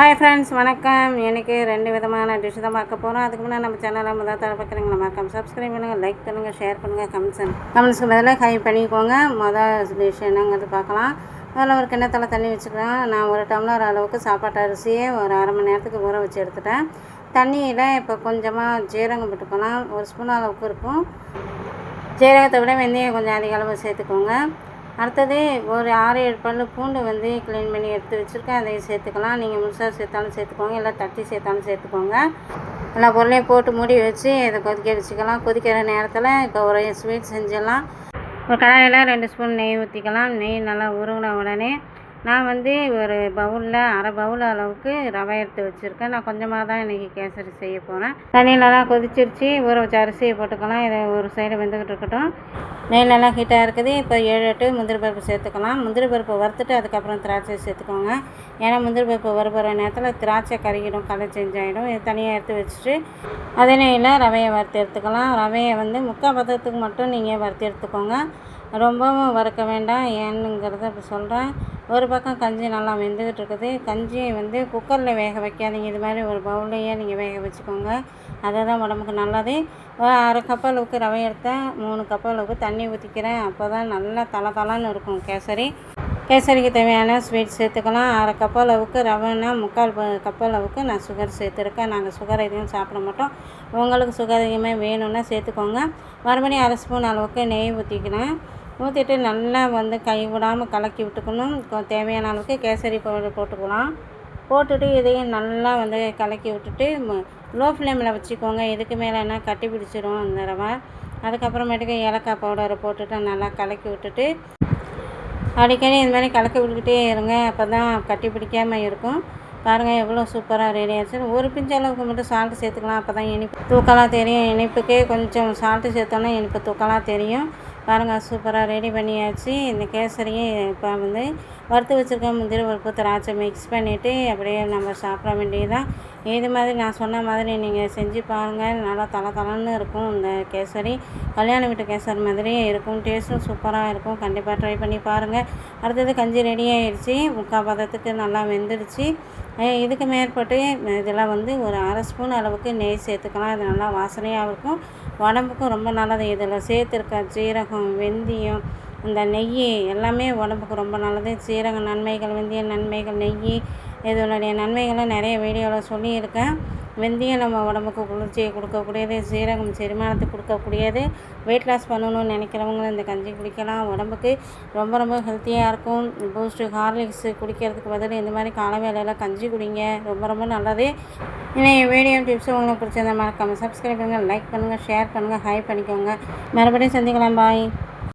Hi friends வணக்கம். எனக்கு ரெண்டு விதமான டிஷ் தான் பார்க்க போகிறோம் அதுக்கு முன்னாடி நம்ம சேனலில் முதல் தர பார்க்குறீங்களா மறக்காம சப்ஸ்கிரைப் பண்ணுங்கள் லைக் பண்ணுங்கள் ஷேர் பண்ணுங்கள் கமெண்ட்ஸ் கமெண்ட்ஸ்க்கு பதிலாக ஹை பண்ணிக்கோங்க. மொதல் டிஷ் என்னங்கிறது பார்க்கலாம். அதில் ஒரு கிண்ணத்தில் தண்ணி வச்சுக்கலாம். நான் ஒரு டம்ளர் அளவுக்கு சாப்பாட்டு அரிசியை ஒரு அரை மணி நேரத்துக்கு ஊற வச்சு எடுத்துட்டேன். தண்ணியில் இப்போ கொஞ்சமாக ஜீரகம் போட்டுக்கலாம். ஒரு ஸ்பூன் அளவுக்கு இருக்கும். ஜீரகத்தை விட வெந்தயம் கொஞ்சம் அதிக அளவு சேர்த்துக்கோங்க. அடுத்தது ஒரு ஆறு ஏழு பல்லு பூண்டு வந்து க்ளீன் பண்ணி எடுத்து வச்சுருக்கேன். அதையும் சேர்த்துக்கலாம். நீங்கள் முழுசாக சேர்த்தாலும் சேர்த்துக்கோங்க. இல்லை தட்டி சேர்த்தாலும் சேர்த்துக்கோங்க. எல்லா பொருளையும் போட்டு மூடி வச்சு இதை கொதிக்க வச்சுக்கலாம். கொதிக்கிற நேரத்தில் இப்போ ஒரு ஸ்வீட் செஞ்சிடலாம். ஒரு கடாயில் ரெண்டு ஸ்பூன் நெய் ஊற்றிக்கலாம் நெய் நல்லா உருகின உடனே நான் வந்து ஒரு பவுலில் அரை பவுல் அளவுக்கு ரவை எடுத்து வச்சுருக்கேன். நான் கொஞ்சமாக தான் இன்றைக்கி கேசரி செய்ய போகிறேன் தண்ணியிலலாம் கொதிச்சிருச்சு. ஊற வச்ச அரிசியை போட்டுக்கலாம். இதை ஒரு சைடு வெந்துக்கிட்டு இருக்கட்டும். நெய் நல்லா ஹீட்டாக இருக்குது. இப்போ ஏழு எட்டு முந்திரி பருப்பு சேர்த்துக்கலாம். முந்திரி பருப்பு வறுத்துட்டு அதுக்கப்புறம் திராட்சை சேர்த்துக்கோங்க. ஏன்னா முந்திரி பருப்பு வறுபடுற நேரத்தில் திராட்சை கருகிடும் களை செஞ்சாயிடும் இது தனியாக எடுத்து வச்சுட்டு அதே நெய்யில் ரவையை வறுத்து எடுத்துக்கலாம். ரவையை வந்து முக்கால் பதத்துக்கு மட்டும் நீங்கள் வறுத்து எடுத்துக்கோங்க. ரொம்பவும் வறுக்க வேண்டாம். ஏனுங்கிறத இப்போ சொல்கிறேன் ஒரு பக்கம் கஞ்சி நல்லா வெந்துக்கிட்டு இருக்குது. கஞ்சியை வந்து குக்கரில் வேக வைக்காதீங்க. இது மாதிரி ஒரு பவுல்லையே நீங்கள் வேக வச்சுக்கோங்க. அதுதான் உடம்புக்கு நல்லது. அரை கப் அளவுக்கு ரவை எடுத்தேன். மூணு கப் அளவுக்கு தண்ணி ஊற்றிக்கிறேன் அப்போ தான் நல்லா தலை தலைன்னு இருக்கும் கேசரி. கேசரிக்கு தேவையான ஸ்வீட் சேர்த்துக்கலாம். அரை கப் அளவுக்கு ரவைனா முக்கால் கப் அளவுக்கு நான் சுகர் சேர்த்துருக்கேன். நாங்கள் சுகர் எதையும் சாப்பிட மாட்டோம். உங்களுக்கு சுகர் அதிகமாக வேணும்னா சேர்த்துக்கோங்க. மறுபடியும் அரை ஸ்பூன் அளவுக்கு நெய் ஊற்றிக்கிறேன் ஊற்றிட்டு நல்லா வந்து கை விடாமல் கலக்கி விட்டுக்கணும். தேவையான அளவுக்கு கேசரி பவுடர் போட்டுக்கலாம். போட்டுட்டு இதையும் நல்லா வந்து கலக்கி விட்டுட்டு லோ ஃப்ளேமில் வச்சுக்கோங்க. இதுக்கு மேலேனா கட்டி பிடிச்சிரும் அந்த ரவை அதுக்கப்புறமேட்டுக்கு ஏலக்காய் பவுடரை போட்டுட்டு நல்லா கலக்கி விட்டுட்டு அடிக்கடி இது மாதிரி கலக்கி விட்டுக்கிட்டே இருங்க. அப்போ தான் கட்டி பிடிக்காமல் இருக்கும். பாருங்கள் எவ்வளோ சூப்பராக ரெடி ஆச்சு ஒரு பிஞ்சு அளவுக்கு மட்டும் சால்ட்டு சேர்த்துக்கலாம். அப்போ தான் இனிப்பு தூக்கலாக தெரியும். இனிப்புக்கே கொஞ்சம் சால்ட்டு சேர்த்தோன்னா இனிப்பு தூக்கலாக தெரியும். பாருங்கள் சூப்பராக ரெடி பண்ணியாச்சு. இந்த கேசரியும் இப்போ வந்து வறுத்து வச்சுருக்க முந்திரி பருப்பு திராட்சை மிக்ஸ் பண்ணிவிட்டு அப்படியே நம்ம சாப்பிட வேண்டியதான் இது மாதிரி நான் சொன்ன மாதிரி நீங்கள் செஞ்சு பாருங்கள் நல்லா தலை தலைன்னு இருக்கும் இந்த கேசரி. கல்யாண வீட்டு கேசரி மாதிரியே இருக்கும். டேஸ்ட்டும் சூப்பராக இருக்கும். கண்டிப்பாக ட்ரை பண்ணி பாருங்கள் அடுத்தது கஞ்சி ரெடி ஆகிடுச்சி முக்கால் பதத்துக்கு நல்லா வெந்துடுச்சு. இதுக்கு மேற்பட்டு இதெல்லாம் வந்து ஒரு அரை ஸ்பூன் அளவுக்கு நெய் சேர்த்துக்கலாம். இது நல்லா வாசனையாக இருக்கும். உடம்புக்கும் ரொம்ப நல்லது. இதில் சேர்த்துருக்க ஜீரகம் வெந்தயம் இந்த நெய் எல்லாமே உடம்புக்கு ரொம்ப நல்லது. சீரக நன்மைகள் வெந்தய நன்மைகள் நெய் இதனுடைய நன்மைகளை நிறைய வீடியோவில் சொல்லியிருக்கேன். வெந்தயம் நம்ம உடம்புக்கு குளிர்ச்சியை கொடுக்கக்கூடியது சீரகம் செரிமானத்துக்கு கொடுக்கக்கூடியது. வெயிட் லாஸ் பண்ணணும்னு நினைக்கிறவங்க இந்த கஞ்சி குடிக்கலாம். உடம்புக்கு ரொம்ப ரொம்ப ஹெல்த்தியாக இருக்கும். பூஸ்ட்டு ஹார்லிக்ஸு குடிக்கிறதுக்கு பதில் இந்த மாதிரி காலை வேலையில் கஞ்சி குடிங்க. ரொம்ப ரொம்ப நல்லது. இன்னைக்கு வீடியோ டிப்ஸ் உங்களுக்கு பிடிச்சிருந்தா மறக்காமல் சப்ஸ்கிரைப் பண்ணுங்கள் லைக் பண்ணுங்கள் ஷேர் பண்ணுங்கள் ஹை பண்ணிக்கோங்க. மறுபடியும் சந்திக்கலாம். பாய்